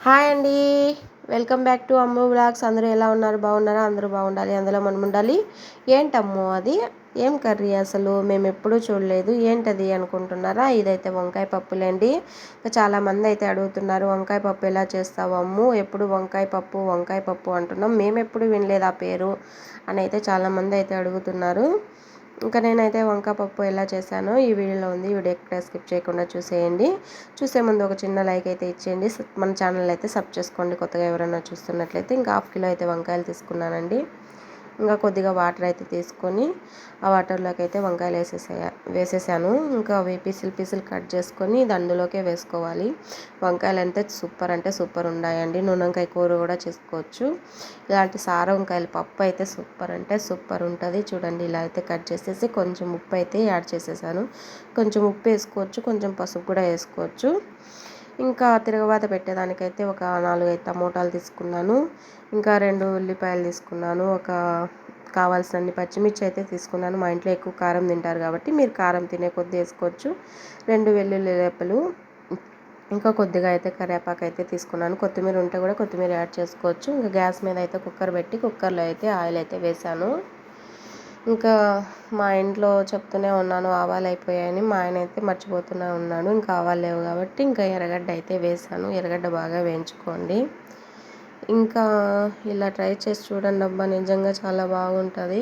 Hi అండి. Welcome back to Ammu blogs అందరూ ఎలా ఉన్నారు? బాగున్నారా? అందరూ బాగుండాలి. అందులో మనం ఉండాలి. ఏంటమ్ము అది? ఏం కర్రీ అసలు? మేము ఎప్పుడూ చూడలేదు. ఏంటది అనుకుంటున్నారా? ఇదైతే వంకాయ పప్పులేండి. చాలామంది అయితే అడుగుతున్నారు వంకాయ పప్పు ఎలా చేస్తావు అమ్ము? ఎప్పుడు వంకాయ పప్పు వంకాయ పప్పు అంటున్నాం. మేము ఎప్పుడు వినలేదు ఆ పేరు అని అయితే చాలామంది అయితే అడుగుతున్నారు. ఇంకా నేనైతే వంకాయ పప్పు ఎలా చేశానో ఈ వీడియోలో ఉంది. వీడియో ఎక్కడ స్కిప్ చేయకుండా చూసేయండి. చూసే ముందు ఒక చిన్న లైక్ అయితే ఇచ్చేయండి. మన ఛానల్ అయితే సబ్ చేసుకోండి. కొత్తగా ఎవరైనా చూస్తున్నట్లయితే ఇంకా హాఫ్ కిలో అయితే వంకాయలు తీసుకున్నానండి. ఇంకా కొద్దిగా వాటర్ అయితే తీసుకొని ఆ వాటర్లోకి అయితే వంకాయలు వేసేసా వేసేసాను. ఇంకా అవి పీసులు పీసులు కట్ చేసుకొని ఇది అందులోకే వేసుకోవాలి. వంకాయలు అంటే సూపర్ అంటే సూపర్ ఉన్నాయండి. నూనెంకాయ కూర కూడా చేసుకోవచ్చు. ఇలాంటి సార వంకాయలు పప్పు అయితే సూపర్ అంటే సూపర్ ఉంటుంది. చూడండి ఇలా అయితే కట్ చేసేసి కొంచెం ఉప్పు అయితే యాడ్ చేసేసాను. కొంచెం ఉప్పు వేసుకోవచ్చు కొంచెం పసుపు కూడా వేసుకోవచ్చు. ఇంకా తిరగబాత పెట్టేదానికైతే ఒక నాలుగైదు టమోటాలు తీసుకున్నాను. ఇంకా రెండు ఉల్లిపాయలు తీసుకున్నాను. ఒక కావాల్సినన్ని పచ్చిమిర్చి అయితే తీసుకున్నాను. మా ఇంట్లో ఎక్కువ కారం తింటారు కాబట్టి మీరు కారం తినే కొద్ది వేసుకోవచ్చు. రెండు వెల్లుల్లి రేపలు ఇంకా కొద్దిగా అయితే కరివేపాకు అయితే తీసుకున్నాను. కొత్తిమీర ఉంటే కూడా కొత్తిమీర యాడ్ చేసుకోవచ్చు. ఇంకా గ్యాస్ మీద అయితే కుక్కర్ పెట్టి కుక్కర్లో అయితే ఆయిల్ అయితే వేసాను. ఇంకా మా ఇంట్లో చెప్తూనే ఉన్నాను ఆవాలు అయిపోయాయని. మా ఆయన అయితే మర్చిపోతూనే ఉన్నాడు. ఇంకా ఆవాలు లేవు కాబట్టి ఇంకా ఎర్రగడ్డ అయితే వేసాను ఎర్రగడ్డ బాగా వేయించుకోండి. ఇంకా ఇలా ట్రై చేసి చూడండి అబ్బా నిజంగా చాలా బాగుంటుంది.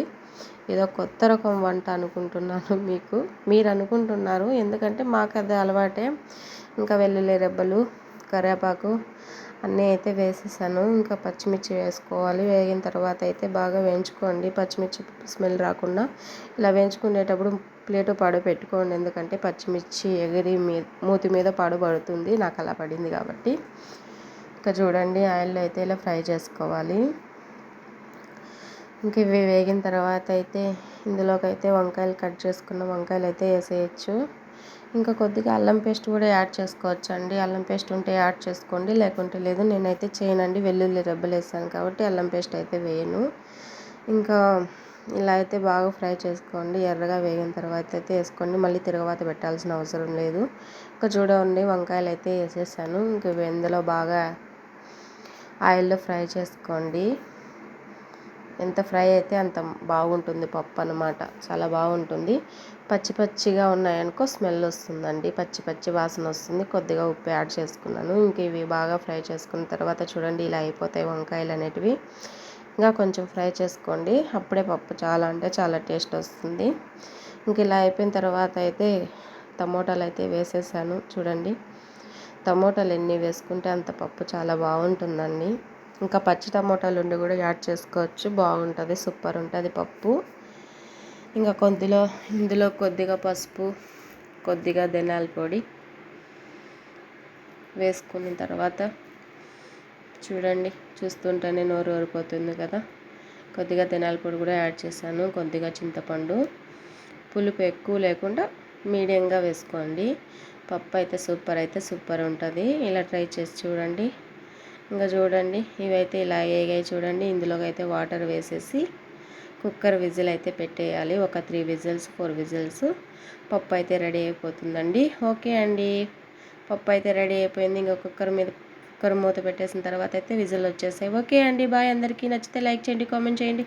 ఏదో కొత్త రకం వంట అనుకుంటున్నాను మీకు. మీరు అనుకుంటున్నారు. ఎందుకంటే మాకు అది అలవాటే. ఇంకా వెల్లుల్లి రెబ్బలు కరివేపాకు అన్నీ అయితే వేసేసాను. ఇంకా పచ్చిమిర్చి వేసుకోవాలి. వేగిన తర్వాత అయితే బాగా వేయించుకోండి. పచ్చిమిర్చి స్మెల్ రాకుండా ఇలా వేయించుకునేటప్పుడు ప్లేటు పాడు పెట్టుకోండి ఎందుకంటే పచ్చిమిర్చి ఎగిరి మీ మూతి మీద పాడు పడుతుంది నాకు అలా పడింది కాబట్టి. ఇంకా చూడండి ఆయిల్లో అయితే ఇలా ఫ్రై చేసుకోవాలి. ఇంక ఇవి వేగిన తర్వాత అయితే ఇందులోకి అయితే వంకాయలు కట్ చేసుకున్న వంకాయలు అయితే వేసేయచ్చు. ఇంకా కొద్దిగా అల్లం పేస్ట్ కూడా యాడ్ చేసుకోవచ్చు అండి అల్లం పేస్ట్ ఉంటే యాడ్ చేసుకోండి. లేకుంటే లేదు నేనైతే చేయనండి. వెల్లుల్లి రెబ్బలు వేసాను కాబట్టి అల్లం పేస్ట్ అయితే వేయను. ఇంకా ఇలా అయితే బాగా ఫ్రై చేసుకోండి. ఎర్రగా వేగిన తర్వాత అయితే వేసుకోండి. మళ్ళీ తిరగవాత పెట్టాల్సిన అవసరం లేదు. ఇంకా చూడండి వంకాయలు అయితే వేసేసాను. ఇంకా ఇందులో బాగా ఆయిల్లో ఫ్రై చేసుకోండి. ఎంత ఫ్రై అయితే అంత బాగుంటుంది పప్పు అనమాట చాలా బాగుంటుంది. పచ్చి పచ్చిగా ఉన్నాయనుకో స్మెల్ వస్తుందండి. పచ్చి పచ్చి వాసన వస్తుంది. కొద్దిగా ఉప్పు యాడ్ చేసుకున్నాను. ఇంక ఇవి బాగా ఫ్రై చేసుకున్న తర్వాత చూడండి ఇలా అయిపోతాయి వంకాయలు అనేటివి. ఇంకా కొంచెం ఫ్రై చేసుకోండి. అప్పుడే పప్పు చాలా అంటే చాలా టేస్ట్ వస్తుంది. ఇంక ఇలా అయిపోయిన తర్వాత అయితే టమోటాలు అయితే వేసేసాను. చూడండి. టమోటాలు ఎన్ని వేసుకుంటే అంత పప్పు చాలా బాగుంటుందండి. ఇంకా పచ్చి టమోటాలు ఉండి కూడా యాడ్ చేసుకోవచ్చు. బాగుంటుంది సూపర్ ఉంటుంది పప్పు. ఇంకా కొద్దిలో ఇందులో కొద్దిగా పసుపు కొద్దిగా ధనియాల పొడి వేసుకున్న తర్వాత చూడండి చూస్తుంటేనే నోరు ఊరిపోతుంది కదా. కొద్దిగా ధనియాల పొడి కూడా యాడ్ చేశాను కొద్దిగా చింతపండు. పులుపు ఎక్కువ లేకుండా మీడియంగా వేసుకోండి. పప్పు అయితే సూపర్ అయితే సూపర్ ఉంటుంది. ఇలా ట్రై చేసి చూడండి. ఇంకా చూడండి ఇవైతే ఇలా వేగాయి చూడండి. ఇందులోకి అయితే వాటర్ వేసేసి కుక్కర్ విజిల్ అయితే పెట్టేయాలి. ఒక త్రీ విజిల్స్ ఫోర్ విజిల్స్. పప్పు అయితే రెడీ అయిపోతుందండి. ఓకే అండి. పప్పు అయితే రెడీ అయిపోయింది. ఇంకా కుక్కర్ మీద కుక్కర్ మూత పెట్టేసిన తర్వాత అయితే విజిల్ వచ్చేసాయి ఓకే అండి. బాయ్ అందరికీ. నచ్చితే లైక్ చేయండి కామెంట్ చేయండి.